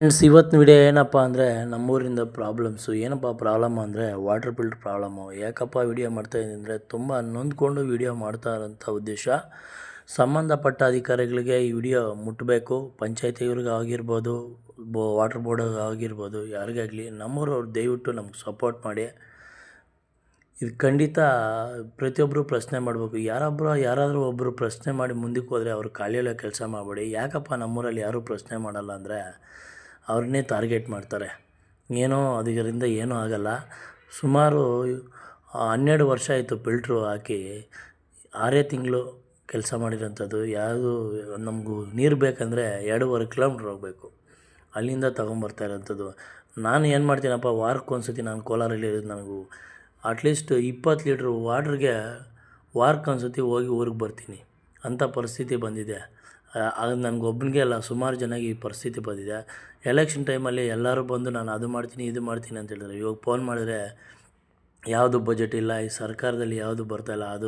Friends ಇವತ್ತಿನ video ಏನಪ್ಪ ಅಂದರೆ ನಮ್ಮೂರಿಂದ ಪ್ರಾಬ್ಲಮ್ಸು ಏನಪ್ಪ ಪ್ರಾಬ್ಲಮ್ ಅಂದರೆ ವಾಟರ್ ಫಿಲ್ಟ್ರ್ ಪ್ರಾಬ್ಲಮ್ಮು ಯಾಕಪ್ಪ ವಿಡಿಯೋ ಮಾಡ್ತಾಯಿದ್ದೀನಿ ಅಂದರೆ ತುಂಬ ನೊಂದ್ಕೊಂಡು ವಿಡಿಯೋ ಮಾಡ್ತಾ ಇರೋಂಥ ಉದ್ದೇಶ. ಸಂಬಂಧಪಟ್ಟ ಅಧಿಕಾರಿಗಳಿಗೆ ಈ ವಿಡಿಯೋ ಮುಟ್ಟಬೇಕು ಪಂಚಾಯತಿಯವ್ರಿಗೆ ಆಗಿರ್ಬೋದು, ಬೋ ವಾಟರ್ ಬೋರ್ಡ್ ಆಗಿರ್ಬೋದು ಯಾರಿಗಾಗಲಿ ನಮ್ಮೂರವ್ರು ದಯವಿಟ್ಟು ನಮ್ಗೆ ಸಪೋರ್ಟ್ ಮಾಡಿ. ಇದು ಖಂಡಿತ ಪ್ರತಿಯೊಬ್ಬರು ಪ್ರಶ್ನೆ ಮಾಡಬೇಕು. ಯಾರೊಬ್ಬರು ಯಾರಾದರೂ ಒಬ್ಬರು ಪ್ರಶ್ನೆ ಮಾಡಿ ಮುಂದಕ್ಕೆ ಹೋದರೆ ಅವ್ರು ಖಾಲಿಯಲ್ಲೇ ಕೆಲಸ ಮಾಡಬೇಡಿ. ಯಾಕಪ್ಪ ನಮ್ಮೂರಲ್ಲಿ ಯಾರೂ ಪ್ರಶ್ನೆ ಮಾಡಲ್ಲ ಅಂದರೆ ಅವ್ರನ್ನೇ ಟಾರ್ಗೆಟ್ ಮಾಡ್ತಾರೆ. ಏನೋ ಅದರಿಂದ ಏನೂ ಆಗಲ್ಲ. ಸುಮಾರು ಹನ್ನೆರಡು ವರ್ಷ ಆಯಿತು ಫಿಲ್ಟ್ರು ಹಾಕಿ ಆರೇ ತಿಂಗಳು ಕೆಲಸ ಮಾಡಿರೋಂಥದ್ದು. ಯಾವುದು, ನಮಗೂ ನೀರು ಬೇಕಂದರೆ ಎರಡೂವರೆ ಕಿಲೋಮೀಟ್ರ್ ಹೋಗಬೇಕು. ಅಲ್ಲಿಂದ ತಗೊಂಬರ್ತಾ ಇರೋಂಥದ್ದು. ನಾನು ಏನು ಮಾಡ್ತೀನಪ್ಪ, ವಾರಕ್ಕೆ ಸತಿ ನಾನು ಕೋಲಾರಲ್ಲಿ ಇರೋದು ನನಗೂ. ಅಟ್ಲೀಸ್ಟ್ ಇಪ್ಪತ್ತು ಲೀಟ್ರ್ ವಾಟ್ರಿಗೆ ವಾರಕ್ಕೆ ಒಂದು ಸತಿ ಹೋಗಿ ಊರಿಗೆ ಬರ್ತೀನಿ. ಅಂಥ ಪರಿಸ್ಥಿತಿ ಬಂದಿದೆ. ಅದು ನನಗೊಬ್ಬನಿಗೆ ಅಲ್ಲ, ಸುಮಾರು ಜನಕ್ಕೆ ಈ ಪರಿಸ್ಥಿತಿ ಬಂದಿದೆ. ಎಲೆಕ್ಷನ್ ಟೈಮಲ್ಲಿ ಎಲ್ಲರೂ ಬಂದು ನಾನು ಅದು ಮಾಡ್ತೀನಿ, ಇದು ಮಾಡ್ತೀನಿ ಅಂತ ಹೇಳಿದ್ರು. ಇವಾಗ ಫೋನ್ ಮಾಡಿದ್ರೆ ಯಾವುದು ಬಜೆಟ್ ಇಲ್ಲ, ಈ ಸರ್ಕಾರದಲ್ಲಿ ಯಾವುದು ಬರ್ತಾಯಿಲ್ಲ ಅದು